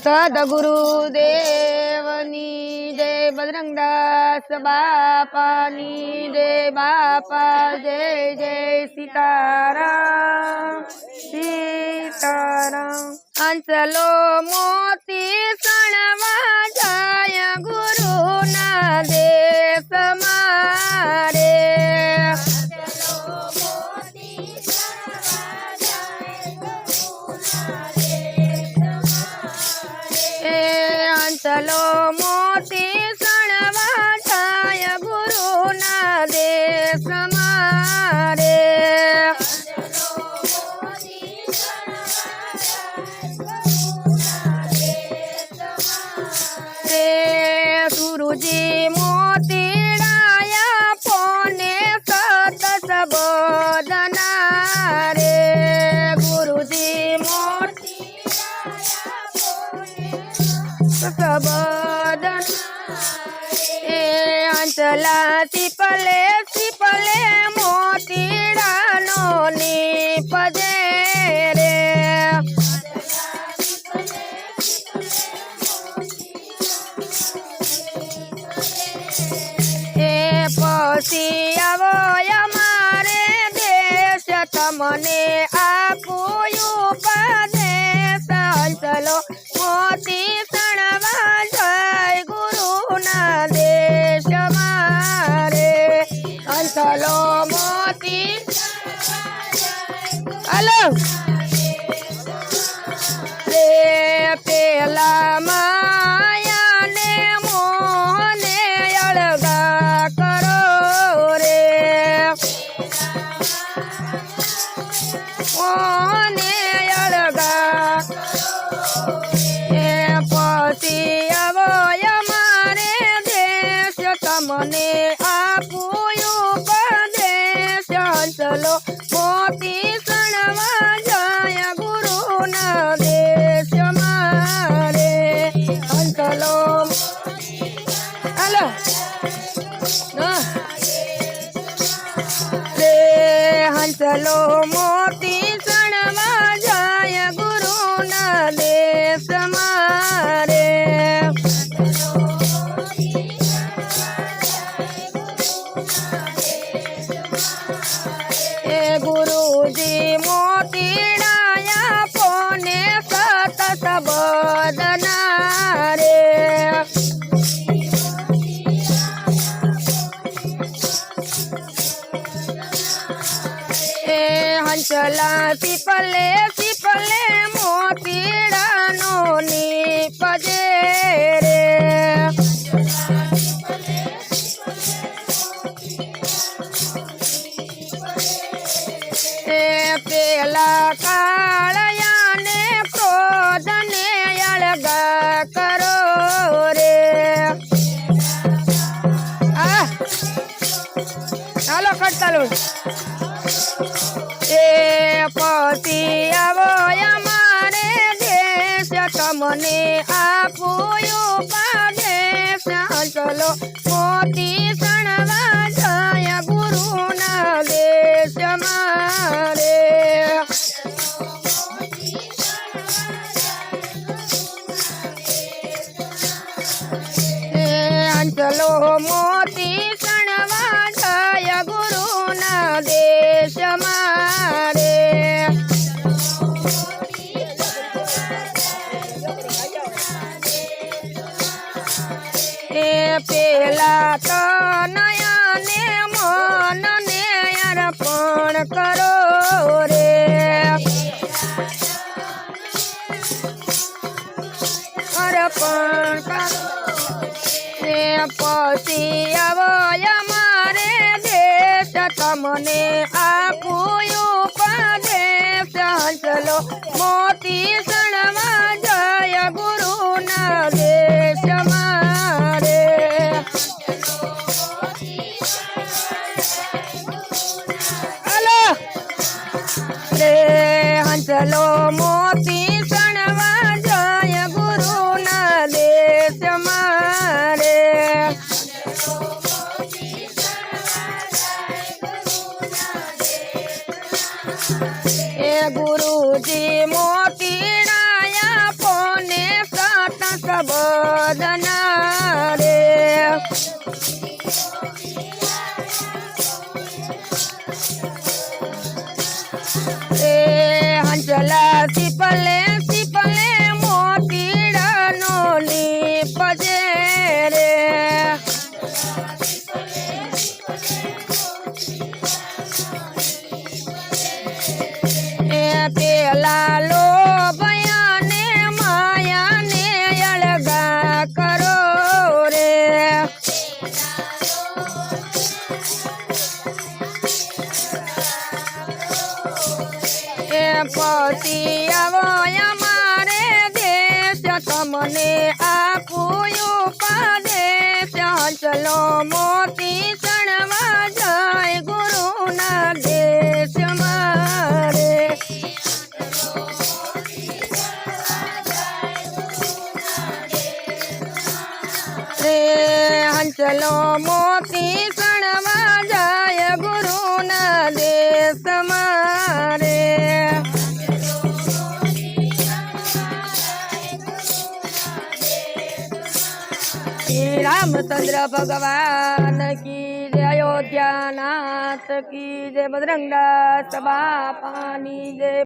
સદગુરુદેવની જય બજરંગદાસ બાપાની જય બાપા જય જય સીતારામ સીતારામ અંચલો મોતી સણવા જાય ગુરુના દેશ દેશ મારે તે સુરુજી મોતીડાયા પોને સત સબોધના રે ગુરુજી મોતી સબોધન એ અંચલા સિપલે તમને આપ્યું ઉપદેશ અંચલો મોતી સણવા જય ગુરુના દેશ મારે. અંચલો મોતી હલો પેલા તમને આપું પદે ચલો, મોતી સણવા જાય ગુરુના દેશ મારે અંતલો હાલો. રે હંસલો મોતી એ ગુરુજી મોતીડાયા પોને સતત સબદના રે. એ પીપલે પીપલે પછી આવો અમારે દેશ. તમને આપ્યું ઉપદેશ. ચલો મોતી સણવા જય ગુરુના દેશ મારે. ચલો અંચલો એ નયાને મન મનને અર્પણ કરો રે. અર્પણ કરો ને પછી આવો અમારે દેશ, તમને આપું ઉપદેશ. ચલો મોતી સણવા ચલો મોતી સણવા જાય ગુરુના દેશ મારે. એ ગુરુજી મોતી નાયા પોને સત સબોધના રે પેલા લો ભયાને, માયાને અળગા કરો રે. એ પતિ આવો અમારે દેશ, તમને આપું ઉપદેશ ચલો મોતી હંચલો મોતી ચણવા જાય ગુરુના દેશ મારે. શ્રી રામચંદ્ર ભગવાન કી જય અયોધ્યાનાથ, કી જય બજરંગદાસ બાપાની જય